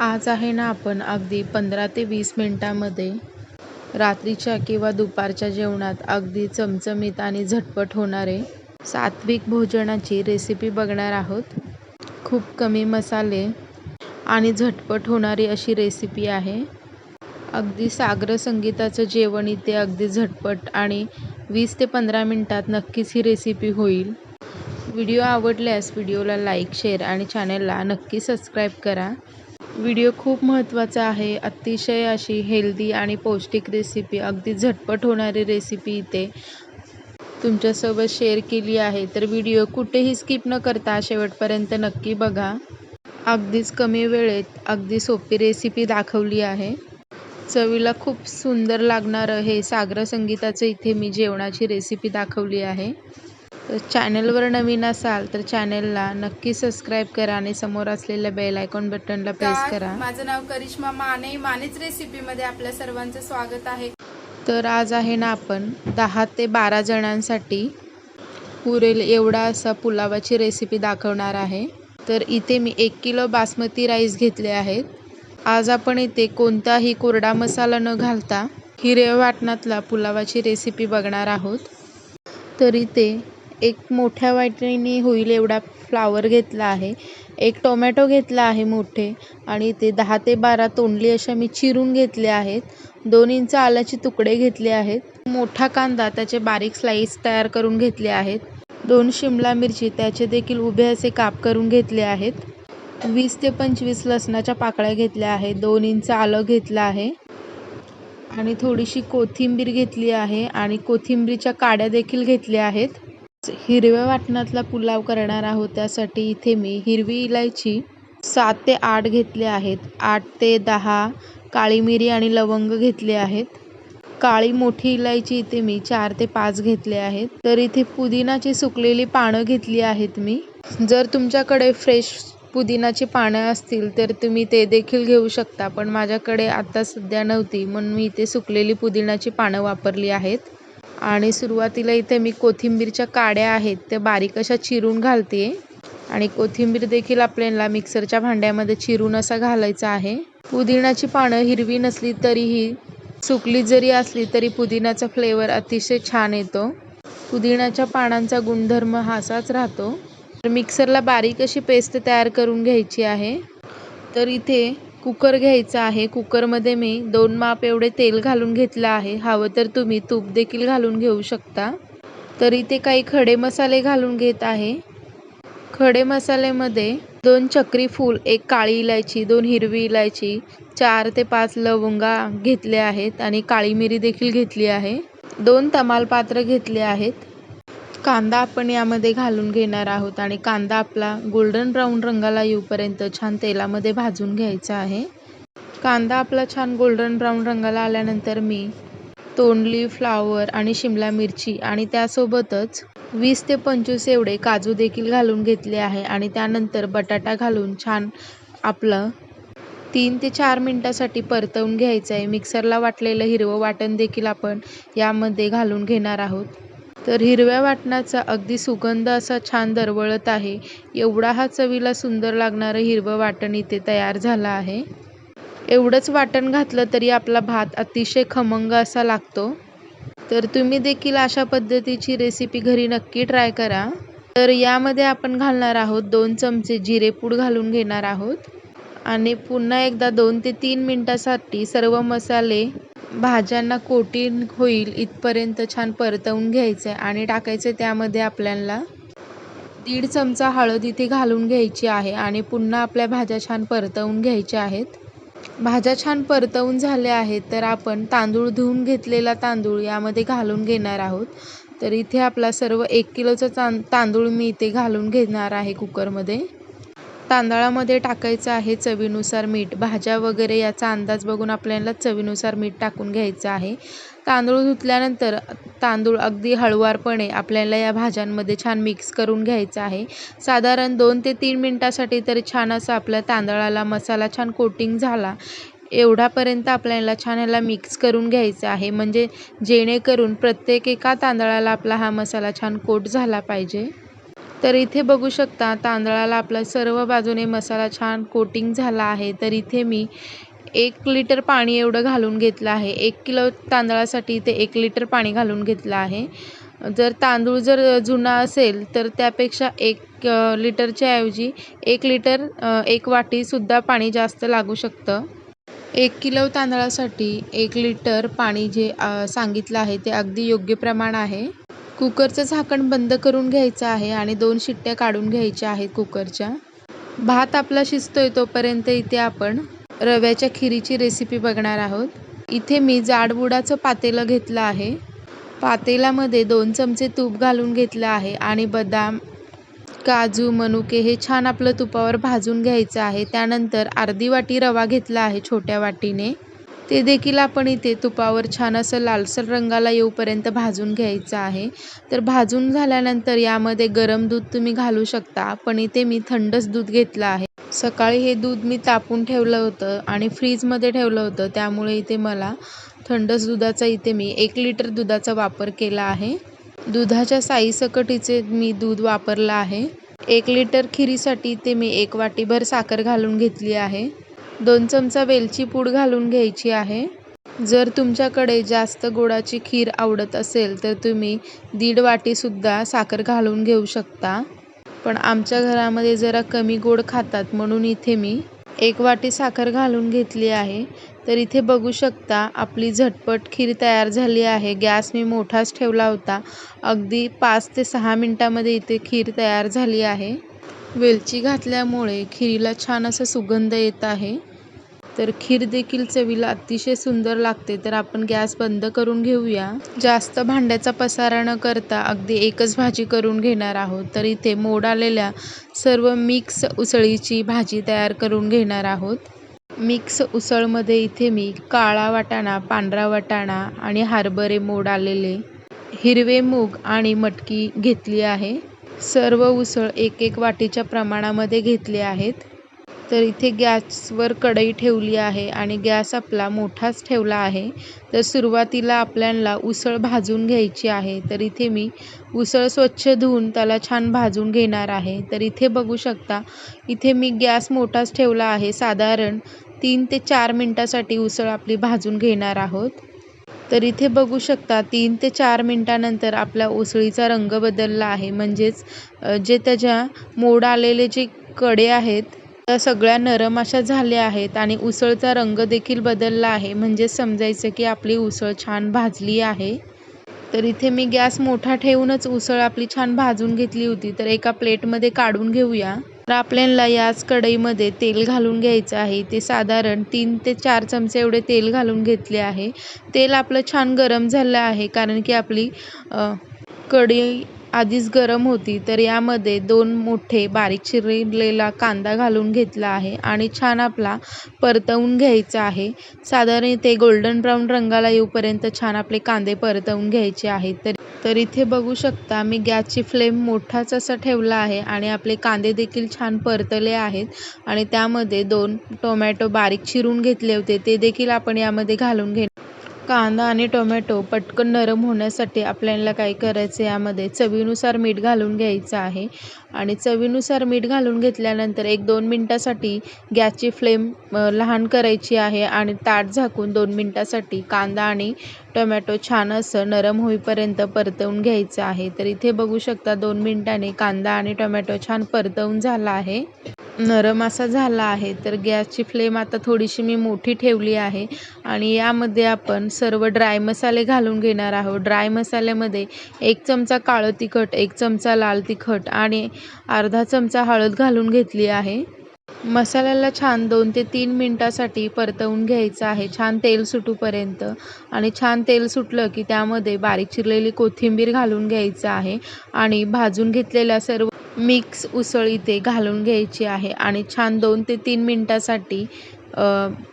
आज आहे ना आपण अगदी पंधरा ते वीस मिनटामध्ये रात्रीच्या किंवा दुपारच्या जेवणात अगदी चमचमीत आणि झटपट होणारे सात्विक भोजनाची रेसिपी बघणार आहोत. खूप कमी मसाले आणि झटपट होणारी अशी रेसिपी आहे. अगदी सागर संगीताचं जेवण इथे अगदी झटपट आणि वीस ते पंधरा मिनटात नक्कीच ही रेसिपी होईल. व्हिडिओ आवडल्यास व्हिडिओला लाईक शेअर आणि चॅनलला नक्की सबस्क्राईब करा. व्हिडिओ खूप महत्त्वाचा आहे. अतिशय अशी हेल्दी आणि पौष्टिक रेसिपी अगदी झटपट होणारी रेसिपी इथे तुमच्यासोबत शेअर केली आहे. तर व्हिडिओ कुठेही स्किप न करता शेवटपर्यंत नक्की बघा. अगदीच कमी वेळेत अगदी सोपी रेसिपी दाखवली आहे. चवीला खूप सुंदर लागणारं हे सागर संगीताचं इथे मी जेवणाची रेसिपी दाखवली आहे. चॅनलवर नवीन असाल तर चॅनलला नक्की सबस्क्राईब करा आणि समोर असलेल्या बेल आयकॉन बटनला प्रेस करा. माझं नाव करिश्मा माने मानेच रेसिपी मध्ये आपल्या सर्वांचं स्वागत आहे. तर आज आहे ना आपण दहा ते बारा जणांसाठी पुरेल एवढा असा पुलावाची रेसिपी दाखवणार आहे. तर इथे मी एक किलो बासमती राईस घेतले आहेत. आज आपण इथे कोणताही कोरडा मसाला न घालता हिरव्या वाटणातला पुलावाची रेसिपी बघणार आहोत. तर इथे एक मोठ्या वाटीने होईल एवढा फ्लावर घेतला आहे. एक टोमॅटो घेतला आहे मोठे आणि ते दहा ते बारा तोंडली अशा मी चिरून घेतले आहेत. दोन इंच आल्याचे तुकडे घेतले आहेत. मोठा कांदा त्याचे बारीक स्लाईस तयार करून घेतले आहेत. दोन शिमला मिरची त्याचे देखील उभे असे काप करून घेतले आहेत. वीस ते पंचवीस लसणाच्या पाकळ्या घेतल्या आहेत. दोन इंच आलं घेतलं आहे. आणि थोडीशी कोथिंबीर घेतली आहे आणि कोथिंबीरच्या काड्या देखील घेतल्या आहेत. हिरव्या वाटणातला पुलाव करणार आहोत त्यासाठी इथे मी हिरवी इलायची सात ते आठ घेतले आहेत. आठ ते दहा काळी मिरी आणि लवंग घेतले आहेत. काळी मोठी इलायची इथे मी चार ते पाच घेतले आहेत. तर इथे पुदिनाची सुकलेली पानं घेतली आहेत मी. जर तुमच्याकडे फ्रेश पुदिनाची पानं असतील तर तुम्ही ते देखील घेऊ शकता. पण माझ्याकडे आता सध्या नव्हती म्हणून मी इथे सुकलेली पुदिनाची पानं वापरली आहेत. आणि सुरुवातीला इथे मी कोथिंबीरच्या काड्या आहेत त्या बारीक अशा चिरून घालते. आणि कोथिंबीर देखील आपल्याला मिक्सरच्या भांड्यामध्ये चिरून असा घालायचा आहे. पुदिनाची पानं हिरवी नसली तरीही सुकली जरी असली तरी पुदिनाचा फ्लेवर अतिशय छान येतो. पुदिनाच्या पानांचा गुणधर्म हा असाच राहतो. तर मिक्सरला बारीक अशी पेस्ट तयार करून घ्यायची आहे. तर इथे कुकर घ्यायचा आहे. कुकरमध्ये मी दोन माप एवढे तेल घालून घेतलं आहे. हवं तर तुम्ही तूप देखील घालून घेऊ शकता. तर इथे काही खडे मसाले घालून घेत आहे. खडे मसाल्यामध्ये दोन चक्री फूल एक काळी इलायची दोन हिरवी इलायची चार ते पाच लवंगा घेतले आहेत आणि काळी मिरी देखील घेतली आहे. दोन तमालपात्र घेतले आहेत. कांदा आपण यामध्ये घालून घेणार आहोत आणि कांदा आपला गोल्डन ब्राऊन रंगाला येऊपर्यंत छान तेलामध्ये भाजून घ्यायचा आहे. कांदा आपला छान गोल्डन ब्राऊन रंगाला आल्यानंतर मी तोंडली फ्लावर आणि शिमला मिरची आणि त्यासोबतच वीस ते पंचवीस एवढे काजू देखील घालून घेतले आहे आणि त्यानंतर बटाटा घालून छान आपलं तीन ते चार मिनटासाठी परतवून घ्यायचं आहे. मिक्सरला वाटलेलं हिरवं वाटण देखील आपण यामध्ये घालून घेणार आहोत. तर हिरव्या वाटणाचा अगदी सुगंध असा छान दरवळत आहे. एवढा हा चवीला सुंदर लागणारं हिरवं वाटण इथे तयार झालं आहे. एवढंच वाटण घातलं तरी आपला भात अतिशय खमंग असा लागतो. तर तुम्ही देखील अशा पद्धतीची रेसिपी घरी नक्की ट्राय करा. तर यामध्ये आपण घालणार आहोत दोन चमचे जिरेपूड घालून घेणार आहोत. आणि पुन्हा एकदा दोन ते तीन मिनटासाठी सर्व मसाले भाज्यांना कोटिंग होईल इथपर्यंत छान परतवून घ्यायचं आहे आणि टाकायचं त्यामध्ये आपल्याला दीड चमचा हळद इथे घालून घ्यायची आहे आणि पुन्हा आपल्या भाज्या छान परतवून घ्यायच्या आहेत. भाज्या छान परतवून झाल्या आहेत तर आपण तांदूळ धुवून घेतलेला तांदूळ यामध्ये घालून घेणार आहोत. तर इथे आपला सर्व एक किलोचा तां तांदूळ मी इथे घालून घेणार आहे कुकरमध्ये. तांदळामध्ये टाकायचं आहे चवीनुसार मीठ. भाज्या वगैरे याचा अंदाज बघून आपल्याला चवीनुसार मीठ टाकून घ्यायचं आहे. तांदूळ धुतल्यानंतर तांदूळ अगदी हळुवारपणे आपल्याला या भाज्यांमध्ये छान मिक्स करून घ्यायचं आहे. साधारण दोन ते तीन मिनटासाठी तरी छान असा आपल्या तांदळाला मसाला छान कोटिंग झाला. एवढापर्यंत आपल्याला छान ह्याला मिक्स करून घ्यायचं आहे. म्हणजे जेणेकरून प्रत्येक एका तांदळाला आपला हा मसाला छान कोट झाला पाहिजे. तर इथे बघू शकता तांदळाला आपला सर्व बाजूने मसाला छान कोटिंग झाला आहे. तर इथे मी एक लिटर पाणी एवढं घालून घेतलं आहे. एक किलो तांदळासाठी इथे एक लिटर पाणी घालून घेतलं आहे. जर तांदूळ जर जुना असेल तर त्यापेक्षा एक लिटरच्या ऐवजी एक लिटर एक वाटीसुद्धा पाणी जास्त लागू शकतं. एक किलो तांदळासाठी एक लिटर पाणी जे सांगितलं आहे ते अगदी योग्य प्रमाण आहे. कुकरचं झाकण बंद करून घ्यायचं आहे आणि दोन शिट्ट्या काढून घ्यायच्या आहेत कुकरच्या. भात आपला शिजतोय तोपर्यंत इथे आपण रव्याच्या खिरीची रेसिपी बघणार आहोत. इथे मी जाडबुडाचं पातेलं घेतलं आहे. पातेल्यामध्ये दोन चमचे तूप घालून घेतलं आहे आणि बदाम काजू मनुके हे छान आपलं तुपावर भाजून घ्यायचं आहे. त्यानंतर अर्धी वाटी रवा घेतला आहे छोट्या वाटीने. ते देखील आपण इथे तुपावर छान असं लालसर रंगाला येऊपर्यंत भाजून घ्यायचं आहे. तर भाजून झाल्यानंतर यामध्ये गरम दूध तुम्ही घालू शकता. पण इथे मी थंडच दूध घेतलं आहे. सकाळी हे दूध मी तापून ठेवलं होतं आणि फ्रीजमध्ये ठेवलं होतं. त्यामुळे इथे मला थंडच दुधाचा इथे मी एक लिटर दुधाचा वापर केला आहे. दुधाच्या साईसकटीचे मी दूध वापरलं आहे. एक लिटर खिरीसाठी ते मी एक वाटीभर साखर घालून घेतली आहे. दोन चमचा वेलची पूड घालून घ्यायची आहे. जर तुमच्याकडे जास्त गोडाची खीर आवडत असेल तर तुम्ही दीड वाटीसुद्धा साखर घालून घेऊ शकता. पण आमच्या घरामध्ये जरा कमी गोड खातात म्हणून इथे मी एक वाटी साखर घालून घेतली आहे. तर इथे बघू शकता आपली झटपट खीर तयार झाली आहे. गॅस मी मोठाच ठेवला होता. अगदी पाच ते सहा मिनटामध्ये इथे खीर तयार झाली आहे. वेलची घातल्यामुळे खिरीला छान असा सुगंध येत आहे. तर खीर देखील चवीला अतिशय सुंदर लागते तर आपण गॅस बंद करून घेऊया. जास्त भांड्याचा पसारा न करता अगदी एकच भाजी करून घेणार आहोत तर इथे मोड आलेल्या सर्व मिक्स उसळीची भाजी तयार करून घेणार आहोत. मिक्स उसळमध्ये इथे मी काळा वाटाणा पांढरा वाटाणा आणि हरभरे मोड आलेले हिरवे मूग आणि मटकी घेतली आहे. सर्व उसळ एक एक वाटीच्या प्रमाणामध्ये घेतले आहेत. तर इथे गॅसवर कढई ठेवली आहे आणि गॅस आपला मोठाच ठेवला आहे. तर सुरुवातीला आपल्याला उसळ भाजून घ्यायची आहे. तर इथे मी उसळ स्वच्छ धुवून त्याला छान भाजून घेणार आहे. तर इथे बघू शकता इथे मी गॅस मोठाच ठेवला आहे. साधारण तीन ते चार मिनटासाठी उसळ आपली भाजून घेणार आहोत. तर इथे बघू शकता तीन ते चार मिनटानंतर आपल्या उसळीचा रंग बदलला आहे. म्हणजेच जे त्याच्या मोड आलेले जे कडे आहेत त्या सगळ्या नरम अशा झाल्या आहेत आणि उसळचा रंग देखील बदलला आहे. म्हणजे समजायचं की आपली उसळ छान भाजली आहे. तर इथे मी गॅस मोठा ठेवूनच उसळ आपली छान भाजून घेतली होती. तर एका प्लेटमध्ये काढून घेऊया. तर आपल्याला याच कढईमध्ये तेल घालून घ्यायचं आहे. ते साधारण तीन ते चार चमचे एवढे तेल घालून घेतले आहे. तेल आपलं छान गरम झालं आहे कारण की आपली कढई आधीच गरम होती तर यामध्ये दोन मोठे बारीक चिरलेला कांदा घालून घेतला आहे आणि छान आपला परतवून घ्यायचा आहे. साधारण ते गोल्डन ब्राऊन रंगाला येऊपर्यंत छान आपले कांदे परतवून घ्यायचे आहेत. तर तर इथे बघू शकता मी गॅसची फ्लेम मोठाच असा ठेवला आहे आणि आपले कांदे देखील छान परतले आहेत. आणि त्यामध्ये दोन टोमॅटो बारीक चिरून घेतले होते. ते देखील आपण यामध्ये घालून घे कांदा आणि टोमॅटो पटकन नरम होण्यासाठी आपल्याला काय करायचं यामध्ये चवीनुसार मीठ घालून घ्यायचं आहे. आणि चवीनुसार मीठ घालून घेतल्यानंतर एक दोन मिनटासाठी गॅसची फ्लेम लहान करायची आहे आणि ताट झाकून दोन मिनटासाठी कांदा आणि टोमॅटो छान असं नरम होईपर्यंत परतवून घ्यायचं आहे. तर इथे बघू शकता दोन मिनटाने कांदा आणि टोमॅटो छान परतवून झाला आहे. नरम असा झाला आहे तर गॅसची फ्लेम आता थोडीशी मी मोठी ठेवली आहे आणि यामध्ये आपण सर्व ड्राय मसाले घालून घेणार आहोत. ड्राय मसाल्यामध्ये एक चमचा काळं तिखट एक चमचा लाल तिखट आणि अर्धा चमचा हळद घालून घेतली आहे. मसाल्याला छान दोन ते तीन मिनटासाठी परतवून घ्यायचं आहे. छान तेल सुटूपर्यंत आणि छान तेल सुटलं की त्यामध्ये बारीक चिरलेली कोथिंबीर घालून घ्यायचं आहे आणि भाजून घेतलेल्या सर्व मिक्स उसळ इथे घालून घ्यायची आहे आणि छान दोन ते तीन मिनटासाठी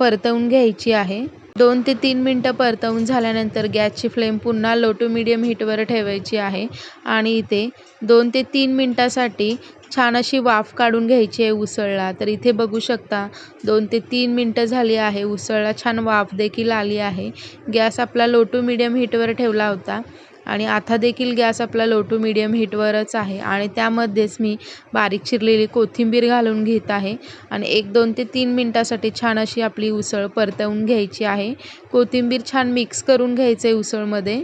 परतवून घ्यायची आहे. दोन ते तीन मिनटं परतवून झाल्यानंतर गॅसची फ्लेम पुन्हा लो टू मिडियम हीटवर ठेवायची आहे आणि इथे दोन ते तीन मिनटासाठी छान अशी वाफ काढून घ्यायची आहे उसळला. तर इथे बघू शकता दोन ते तीन मिनटं झाली आहे उसळला छान वाफ देखील आली आहे. गॅस आपला लो टू मिडियम हीटवर ठेवला होता. आणि आता देखील गॅस आपला लो टू मिडियम हीटवरच आहे. आणि त्यामध्येच मी बारीक चिरलेली कोथिंबीर घालून घेत आहे. आणि एक दोन ते तीन मिनटासाठी छान अशी आपली उसळ परतवून घ्यायची आहे. कोथिंबीर छान मिक्स करून घ्यायचं आहे उसळमध्ये.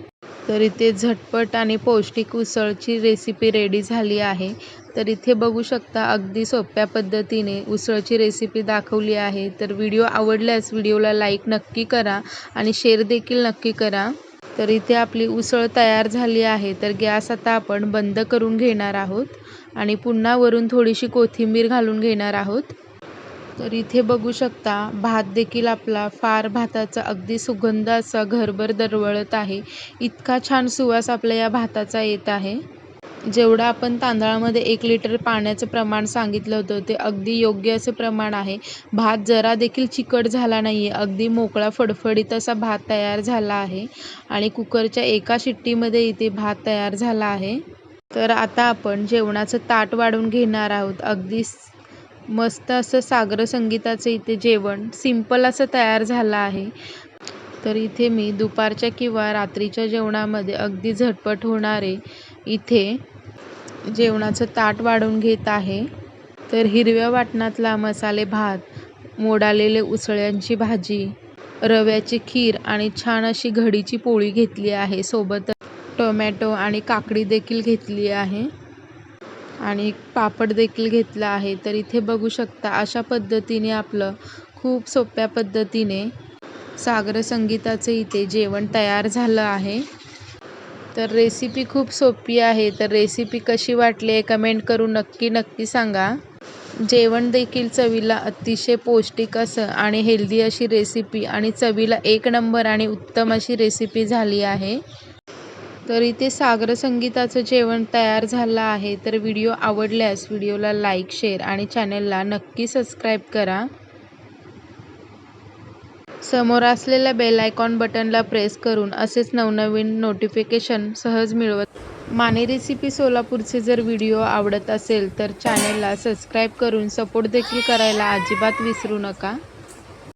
तर इथे झटपट आणि पौष्टिक उसळची रेसिपी रेडी झाली आहे. तर इथे बघू शकता अगदी सोप्या पद्धतीने उसळची रेसिपी दाखवली आहे. तर व्हिडिओ आवडल्यास व्हिडिओला लाईक नक्की करा आणि शेअर देखील नक्की करा. तर इथे आपली उसळ तयार झाली आहे. तर गॅस आता आपण बंद करून घेणार आहोत आणि पुन्हा वरून थोडीशी कोथिंबीर घालून घेणार आहोत. तर इथे बघू शकता भात देखील आपला फार भाताचा अगदी सुगंध असा घरभर दरवळत आहे. इतका छान सुवास आपल्या या भाताचा येत आहे. जेवढं आपण तांदळामध्ये एक लिटर पाण्याचं प्रमाण सांगितलं होतं ते अगदी योग्य असं प्रमाण आहे. भात जरा देखील चिकट झाला नाही आहे अगदी मोकळा फडफडीत असा भात तयार झाला आहे. आणि कुकरच्या एका शिट्टीमध्ये इथे भात तयार झाला आहे. तर आता आपण जेवणाचं ताट वाढून घेणार आहोत. अगदी मस्त असं सागर संगीताचं इथे जेवण सिंपल असं तयार झालं आहे. तर इथे मी दुपारच्या किंवा रात्रीच्या जेवणामध्ये अगदी झटपट होणारे इथे जेवणाचं ताट वाढून घेत आहे. तर हिरव्या वाटणातला मसाले भात मोडालेले उसळ्यांची भाजी रव्याची खीर आणि छान अशी घडीची पोळी घेतली आहे. सोबत टोमॅटो आणि काकडी देखील घेतली आहे. आणि पापड देखील घेतला आहे. तर इथे बघू शकता अशा पद्धतीने आपलं खूप सोप्या पद्धतीने सागर संगीताचं इथे जेवण तयार झालं आहे. तर रेसिपी खूप सोपी आहे. तर रेसिपी कशी वाटली आहे कमेंट करून नक्की नक्की सांगा. जेवण देखील चवीला अतिशय पौष्टिक असं आणि हेल्दी अशी रेसिपी आणि चवीला एक नंबर आणि उत्तम अशी रेसिपी झाली आहे. तर इथे सागर संगीताचं जेवण तयार झालं आहे. तर व्हिडिओ आवडल्यास व्हिडिओला लाईक शेअर आणि चॅनलला नक्की सबस्क्राईब करा. समोर असलेल्या बेल आयकॉन बटनला प्रेस करून असेच नवनवीन नोटिफिकेशन सहज मिळवत माने रेसिपी सोलापूरचे जर व्हिडिओ आवडत असेल तर चॅनेलला सबस्क्राईब करून सपोर्ट देखील करायला अजिबात विसरू नका.